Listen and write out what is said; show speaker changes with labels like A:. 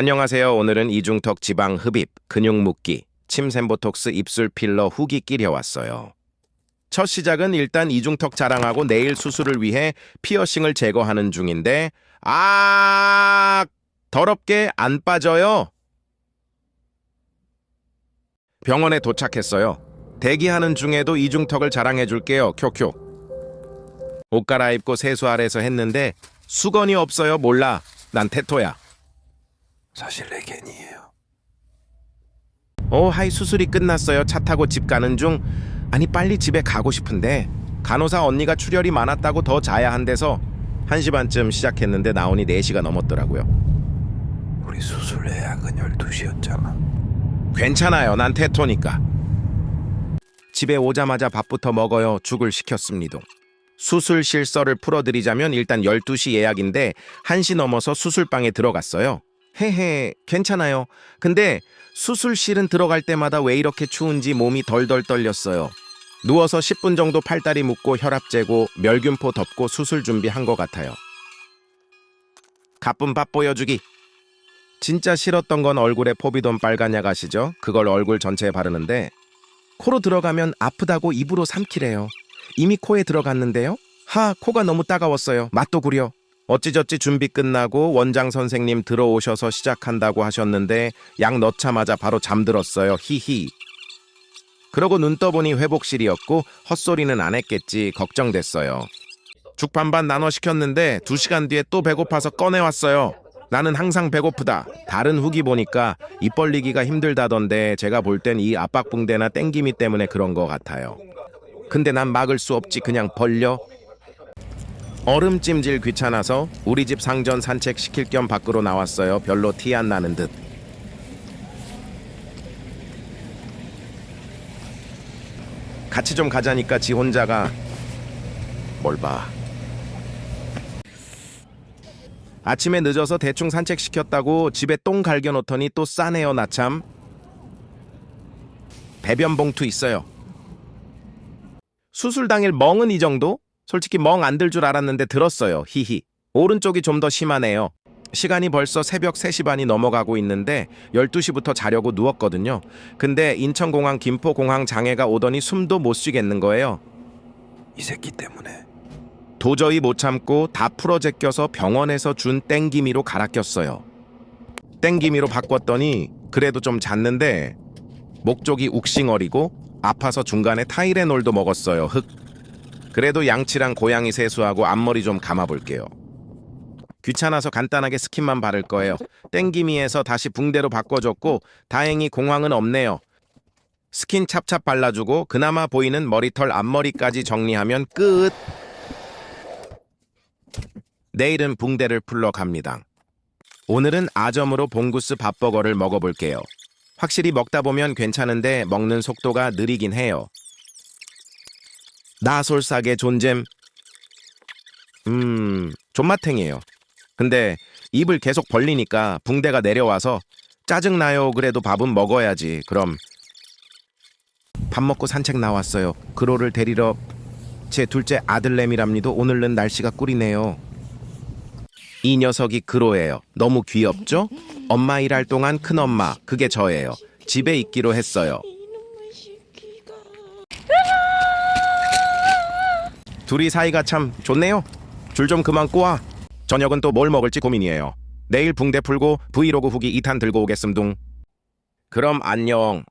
A: 안녕하세요. 오늘은 이중턱 지방 흡입, 근육 묶기, 침샘 보톡스 입술 필러 후기 끼려 왔어요. 첫 시작은 일단 이중턱 자랑하고 내일 수술을 위해 피어싱을 제거하는 중인데 아 더럽게 안 빠져요. 병원에 도착했어요. 대기하는 중에도 이중턱을 자랑해 줄게요. 쿄쿄. 옷 갈아입고 세수 아래서 했는데 수건이 없어요. 몰라. 난 테토야.
B: 사실 레겐이에요.
A: 오, 하이 수술이 끝났어요. 차 타고 집 가는 중. 아니 빨리 집에 가고 싶은데 간호사 언니가 출혈이 많았다고 더 자야 한대서 1시 반쯤 시작했는데 나오니 4시가 넘었더라고요.
B: 우리 수술 예약은 12시였잖아.
A: 괜찮아요. 난 테토니까. 집에 오자마자 밥부터 먹어요. 죽을 시켰습니다. 수술실 썰을 풀어드리자면 일단 12시 예약인데 1시 넘어서 수술방에 들어갔어요. 헤헤, 괜찮아요. 근데 수술실은 들어갈 때마다 왜 이렇게 추운지 몸이 덜덜 떨렸어요. 누워서 10분 정도 팔다리 묶고 혈압 재고 멸균포 덮고 수술 준비한 것 같아요. 가쁜 밥 보여주기. 진짜 싫었던 건 얼굴에 포비돈 빨간약 아시죠? 그걸 얼굴 전체에 바르는데 코로 들어가면 아프다고 입으로 삼키래요. 이미 코에 들어갔는데요? 하, 코가 너무 따가웠어요. 맛도 구려. 어찌저찌 준비 끝나고 원장 선생님 들어오셔서 시작한다고 하셨는데 약 넣자마자 바로 잠들었어요. 히히. 그러고 눈 떠보니 회복실이었고 헛소리는 안 했겠지 걱정됐어요. 죽 반반 나눠 시켰는데 두 시간 뒤에 또 배고파서 꺼내왔어요. 나는 항상 배고프다. 다른 후기 보니까 입 벌리기가 힘들다던데 제가 볼 땐 이 압박붕대나 땡기미 때문에 그런 것 같아요. 근데 난 막을 수 없지 그냥 벌려. 얼음 찜질 귀찮아서 우리 집 상전 산책 시킬 겸 밖으로 나왔어요. 별로 티 안 나는 듯. 같이 좀 가자니까 지 혼자가 뭘 봐. 아침에 늦어서 대충 산책 시켰다고 집에 똥 갈겨 놓더니 또 싸네요 나참 배변 봉투 있어요 수술 당일 멍은 이 정도? 솔직히 멍 안 들 줄 알았는데 들었어요 히히 오른쪽이 좀 더 심하네요 시간이 벌써 새벽 3시 반이 넘어가고 있는데 12시부터 자려고 누웠거든요 근데 인천공항 김포공항 장애가 오더니 숨도 못 쉬겠는 거예요
B: 이 새끼 때문에
A: 도저히 못 참고 다 풀어 제껴서 병원에서 준 땡기미로 갈아 꼈어요. 땡기미로 바꿨더니 그래도 좀 잤는데 목 쪽이 욱싱어리고 아파서 중간에 타이레놀도 먹었어요. 흑. 그래도 양치랑 고양이 세수하고 앞머리 좀 감아 볼게요. 귀찮아서 간단하게 스킨만 바를 거예요. 땡기미에서 다시 붕대로 바꿔줬고 다행히 공황은 없네요. 스킨 찹찹 발라주고 그나마 보이는 머리털 앞머리까지 정리하면 끝. 내일은 붕대를 풀러 갑니다. 오늘은 아점으로 봉구스 밥버거를 먹어볼게요. 확실히 먹다 보면 괜찮은데 먹는 속도가 느리긴 해요. 나솔싸게 존잼. 음, 존맛탱이에요. 근데 입을 계속 벌리니까 붕대가 내려와서 짜증나요. 그래도 밥은 먹어야지. 그럼 밥 먹고 산책 나왔어요. 그로를 데리러 제 둘째 아들내미랍니다. 오늘은 날씨가 꿀이네요. 이 녀석이 그로예요. 너무 귀엽죠? 엄마 일할 동안 큰엄마, 그게 저예요. 집에 있기로 했어요. 둘이 사이가 참 좋네요. 줄 좀 그만 꼬아. 저녁은 또 뭘 먹을지 고민이에요. 내일 붕대 풀고 브이로그 후기 2탄 들고 오겠음 둥. 그럼 안녕.